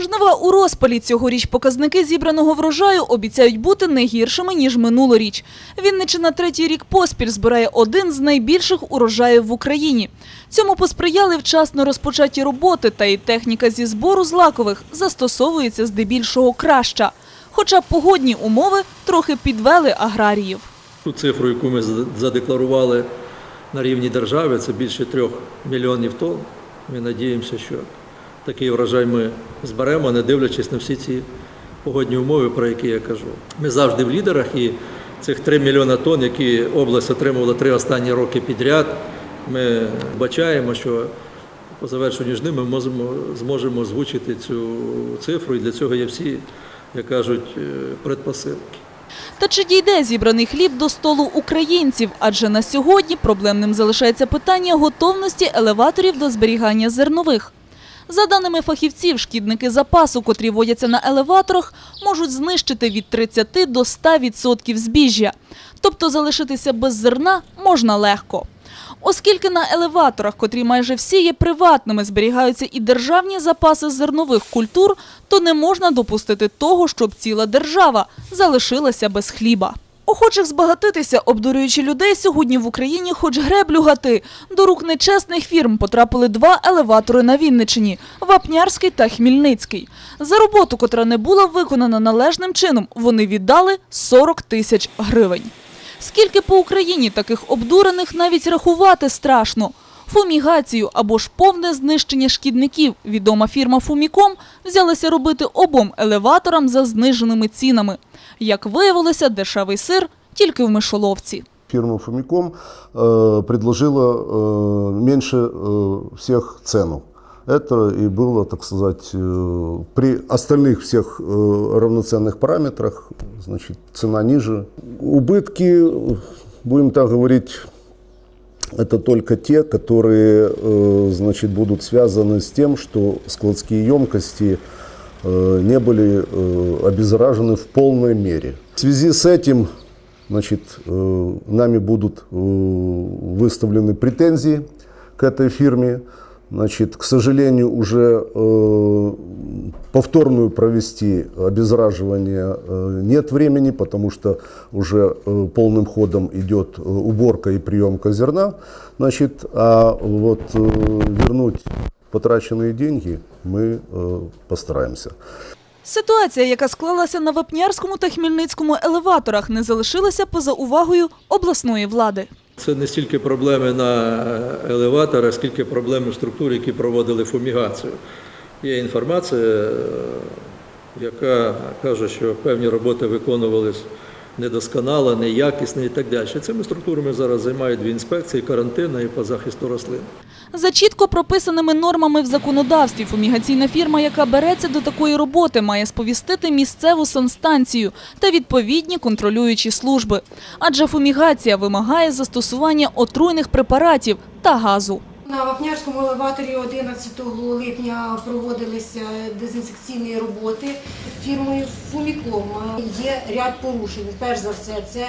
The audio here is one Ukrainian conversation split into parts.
Жнива у розпалі цьогоріч показники зібраного врожаю обіцяють бути не гіршими, ніж минулоріч. Вінничина третій рік поспіль збирає один з найбільших урожаїв в Україні. Цьому посприяли вчасно розпочаті роботи, та й техніка зі збору злакових застосовується здебільшого краща. Хоча погодні умови трохи підвели аграріїв. Ту цифру, яку ми задекларували на рівні держави, це більше трьох мільйонів тонн. Ми надіємося, що такий врожай ми зберемо, не дивлячись на всі ці погодні умови, про які я кажу. Ми завжди в лідерах і цих 3 мільйона тонн, які область отримувала три останні роки підряд, ми бачаємо, що по завершенню жни ми можемо, зможемо озвучити цю цифру, і для цього є всі, як кажуть, е, предпосилки. Та чи дійде зібраний хліб до столу українців? Адже на сьогодні проблемним залишається питання готовності елеваторів до зберігання зернових. За даними фахівців, шкідники запасу, котрі водяться на елеваторах, можуть знищити від 30 до 100% збіжжя. Тобто залишитися без зерна можна легко. Оскільки на елеваторах, котрі майже всі є приватними, зберігаються і державні запаси зернових культур, то не можна допустити того, щоб ціла держава залишилася без хліба. Охочих збагатитися, обдурюючи людей, сьогодні в Україні хоч греблю гати. До рук нечесних фірм потрапили два елеватори на Вінничині – Вапнярський та Хмільницький. За роботу, котра не була виконана належним чином, вони віддали 40 тисяч гривень. Скільки по Україні таких обдурених навіть рахувати страшно. Фумігацію або ж повне знищення шкідників відома фірма Фуміком взялася робити обом елеваторам за зниженими цінами. Як виявилося, дешевий сир тільки в мишоловці. Фирма Фомиком э, предложила э, меньше э, всех цену. Это и было, так сказать, э, при остальных всех э, равноценных параметрах, значит, цена ниже. Убытки, будем так говорить, это только те, которые э, значит, будут связаны с тем, что складские емкости э, не были э, обеззаражены в полной мере. В связи с этим значит, э, нами будут э, выставлены претензии к этой фирме. Значит, к сожалению, уже э, повторную провести обеззараживание э, нет времени, потому что уже э, полным ходом идет э, уборка и приемка зерна. Значит, а вот э, вернуть потраченные деньги мы э, постараемся. Ситуація, яка склалася на Вапнярському та Хмельницькому елеваторах, не залишилася поза увагою обласної влади. Це не стільки проблеми на елеваторах, скільки проблеми в структурі, які проводили фумігацію. Є інформація, е, яка каже, що певні роботи виконувались недосконало, неякісно і так далі. Цими структурами зараз займають дві інспекції карантину і по захисту рослин. За чітко прописаними нормами в законодавстві фумігаційна фірма, яка береться до такої роботи, має сповістити місцеву санстанцію та відповідні контролюючі служби. Адже фумігація вимагає застосування отруйних препаратів та газу. На Вапнярському елеваторі 11 липня проводилися дезінфекційні роботи фірмою Фуміком. Є ряд порушень. Перш за все, це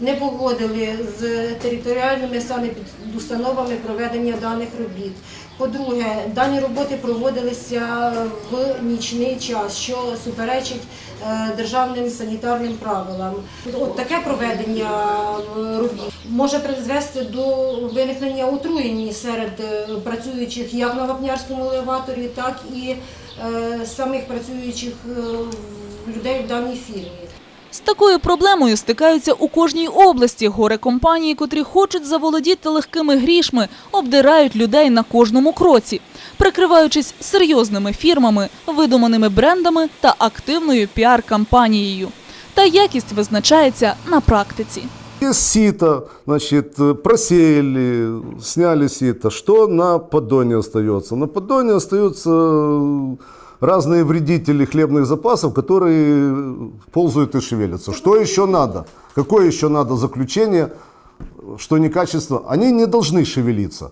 не погодили з територіальними санепідустановами проведення даних робіт. По-друге, дані роботи проводилися в нічний час, що суперечить е, державним санітарним правилам. От таке проведення е, робіт може призвести до виникнення отруєнь серед е, працюючих як на вапнярському елеваторі, так і е, самих працюючих е, людей в даній фірмі. З такою проблемою стикаються у кожній області. Горе компанії, котрі хочуть заволодіти легкими грішми, обдирають людей на кожному кроці, прикриваючись серйозними фірмами, видуманими брендами та активною піар-кампанією. Та якість визначається на практиці. Из сита, значит, э, просеяли, сняли сито. Что на поддоне остается? На поддоне остаются э, разные вредители хлебных запасов, которые ползают и шевелятся. Что еще надо? Какое еще надо заключение, что некачество? Они не должны шевелиться.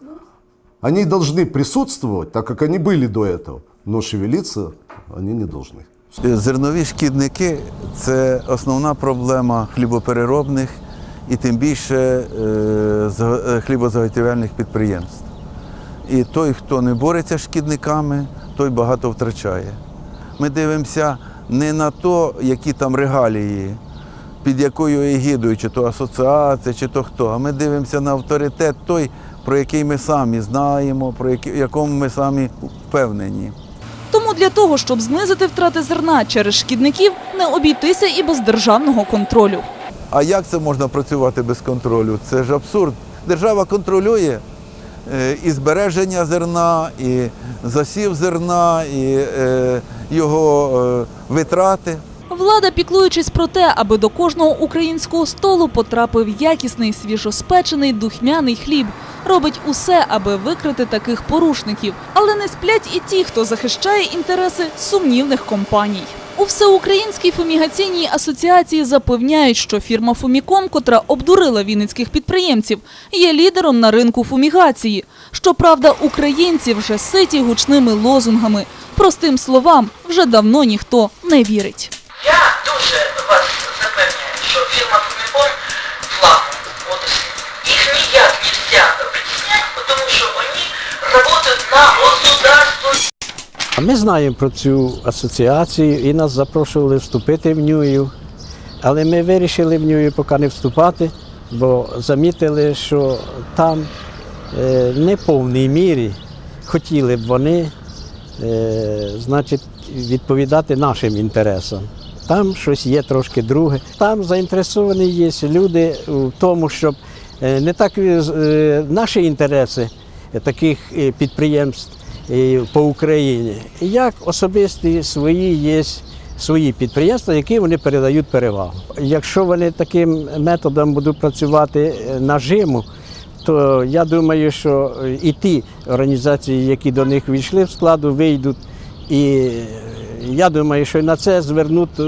Они должны присутствовать, так как они были до этого, но шевелиться они не должны. Зернові шкідники це основна проблема хлібопереробних і тим більше е, зга- е, хлібозаготівельних підприємств. І той, хто не бореться з шкідниками, той багато втрачає. Ми дивимося не на то, які там регалії, під якою егідою, чи то асоціація, чи то хто, а ми дивимося на авторитет той, про який ми самі знаємо, про якому ми самі впевнені. Тому для того, щоб знизити втрати зерна через шкідників, не обійтися і без державного контролю. А як це можна працювати без контролю? Це ж абсурд. Держава контролює е, і збереження зерна, і засів зерна, і е, його е, витрати. Влада, піклуючись про те, аби до кожного українського столу потрапив якісний свіжоспечений духмяний хліб, робить усе, аби викрити таких порушників. Але не сплять і ті, хто захищає інтереси сумнівних компаній. У всеукраїнській фумігаційній асоціації запевняють, що фірма Фуміком, котра обдурила вінницьких підприємців, є лідером на ринку фумігації. Щоправда, українці вже ситі гучними лозунгами. Простим словам, вже давно ніхто не вірить. Ми знаємо про цю асоціацію і нас запрошували вступити в нього, але ми вирішили в нього поки не вступати, бо замітили, що там е, не в повній мірі хотіли б вони е, значить, відповідати нашим інтересам. Там щось є трошки друге. Там заінтересовані є люди в тому, щоб е, не так наші інтереси таких підприємств по Україні, як особисті свої є свої підприємства, які вони передають перевагу. Якщо вони таким методом будуть працювати е, нажиму, то я думаю, що е, і ті організації, які до них війшли в складу, вийдуть. І е, я думаю, що на це звернуть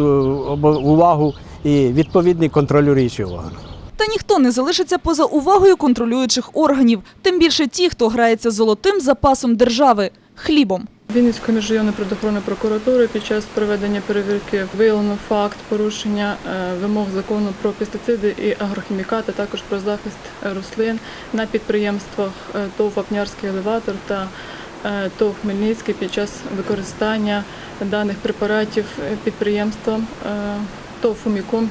увагу і відповідні контролюючі органи. Та ніхто не залишиться поза увагою контролюючих органів, тим більше ті, хто грається золотим запасом держави хлібом. Вінницької міжрайонної природоохоронної прокуратури під час проведення перевірки виявлено факт порушення е, вимог закону про пестициди і агрохімікати, також про захист е, рослин на підприємствах е, ТОВ Вапнярський елеватор та ТОВ Хмельницький під час використання даних препаратів підприємством ТОВ Фуміком.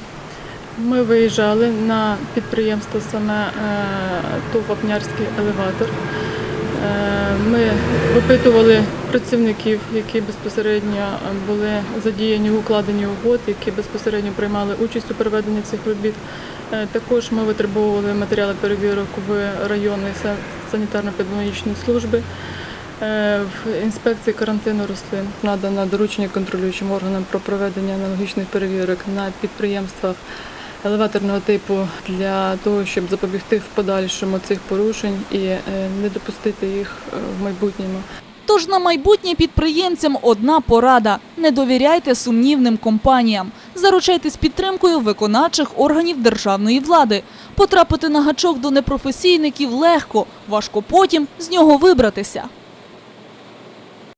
Ми виїжджали на підприємство саме е, ТОВ Вапнярський елеватор. Е, Ми випитували працівників, які безпосередньо були задіяні в укладенні угод, які безпосередньо приймали участь у проведенні цих робіт. Е, Також ми витребовували матеріали перевірок в районної санітарно-педагогічної служби. Е, В інспекції карантину рослин надано доручення контролюючим органам про проведення аналогічних перевірок на підприємствах елеваторного типу для того, щоб запобігти в подальшому цих порушень і е, не допустити їх е, в майбутньому. Тож на майбутнє підприємцям одна порада – не довіряйте сумнівним компаніям. Заручайтесь підтримкою виконавчих органів державної влади. Потрапити на гачок до непрофесійників легко, важко потім з нього вибратися.